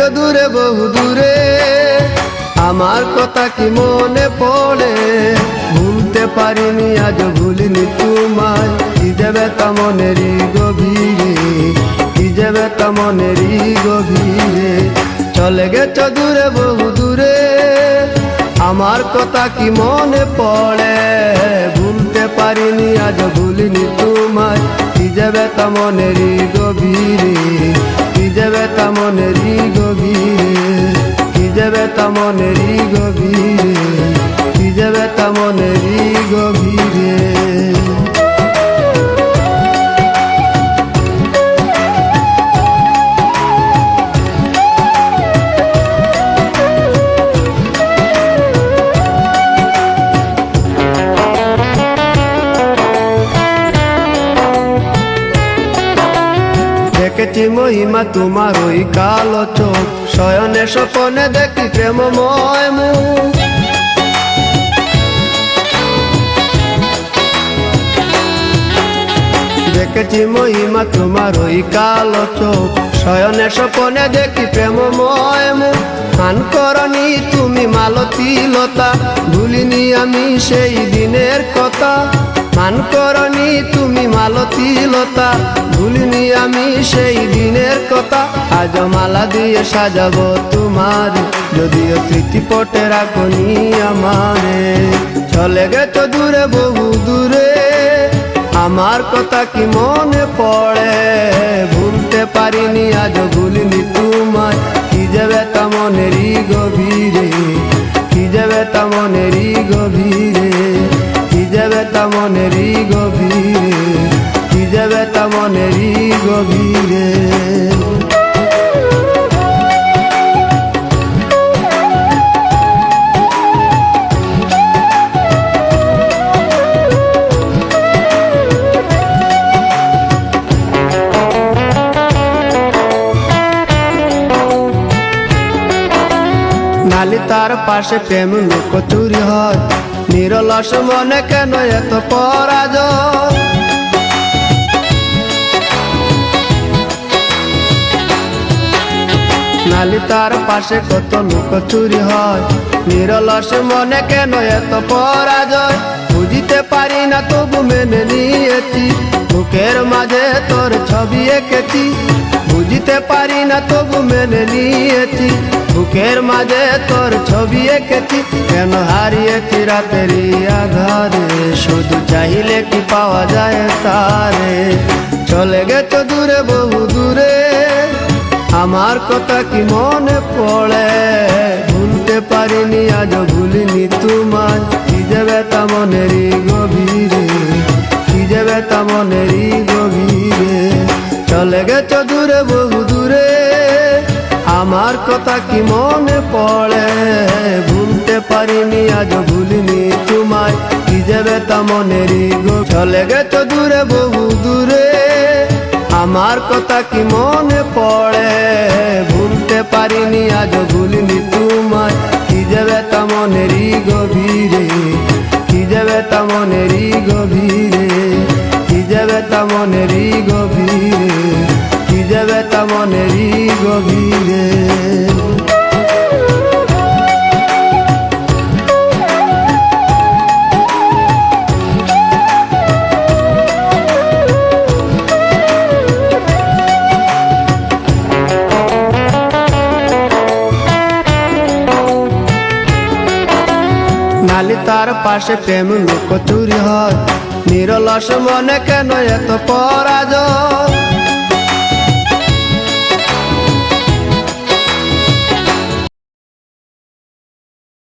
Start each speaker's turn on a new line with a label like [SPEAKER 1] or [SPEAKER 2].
[SPEAKER 1] গেছো দূরে, বহু দূরে। আমার কথা কি মনে পড়ে? ভুলতে পারিনি, আজ ভুলিনি তোমায়। কি দেবে তা গভীরে, কি যাবে তা গভীরে। চলে গেছো দূরে, বহু দূরে। আমার কথা কি মনে পড়ে? ভুলতে পারিনি, আজ ভুলিনি তোমায়। কি যাবে তা গভীরে। যাবে তা মনেরই গভীরে কি যাবে তা মনেরই গভীরে। দেখেছি মহিমা তোমার ওই কালো চোখ। শয়নে স্বপনে দেখি প্রেমময় মুখ। দেখেছি মহিমা তোমার ওই কালো চোখ। শয়নে স্বপনে দেখি প্রেমময় মুখ। খান করনি তুমি মালতী লতা ভুলিনি আমি সেই দিনের কথা। মান করনি তুমি আজ মালা দিয়ে সাজাবো তোমার। যদিও স্মৃতি পটে রাখনি আমারে। চলে গেছো দূরে, বহু দূরে। আমার কথা কি মনে পড়ে? ভুলতে পারিনি আজ ভুলিনি তোমায়। কি যাবে তা মনেরই গভীরে। কি যাবে তা মনেরই গভীরে। কি যাবে তা মনেরই গভীরে। কি যাবে তা গভীরে। নালি তার পাশে প্রেম লোক চুরি হয়। নিরলস মনে কেন এত পরাজয়? নালি তার পাশে কত লোক চুরি হয়। নিরলস মনে কেন এত পরাজয়? বুঝিতে পারি না তবু মেনে নিয়েছি। বুকের মাঝে তোর ছবি এঁকেছি। বুঝিতে পারি তবু মেনে নিয়েছি। বুকের মাঝে তোর ছবি এঁকেছি। কেন হারিয়েছি রাতেরই আধারে? শুধু চাইলে কি পাওয়া যায় তারে? চলে গেছো দূরে, বহু দূরে। আমার কথা কি মনে পড়ে? ভুলতে পারিনি, আজ ভুলিনি তোমায়। কি যাবে তা মনেরই গভীরে? কি যাবে তা মনেরই গভীরে? চলে গেছো দূরে, বহু দূরে। আমার কথা কি মনে পড়ে? ভুলতে পারিনি, আজ ভুলিনি তোমায়। কি যাবে তা মনেরই গো। চলে গেছো দূরে, বহু দূরে। আমার কথা কি মনে পড়ে? ভুলতে পারিনি, আজ ভুলিনি তোমায়। কি যাবে তা মনেরই গভীরে। কি যাবে তা মনেরই গভীরে। তা মনেরই গভীরে? কি যাবে তা মনেরই গভীরে? তার পাশে প্রেম লোক চুরি হয়। নিরলস মনে কেন এত পরাজয়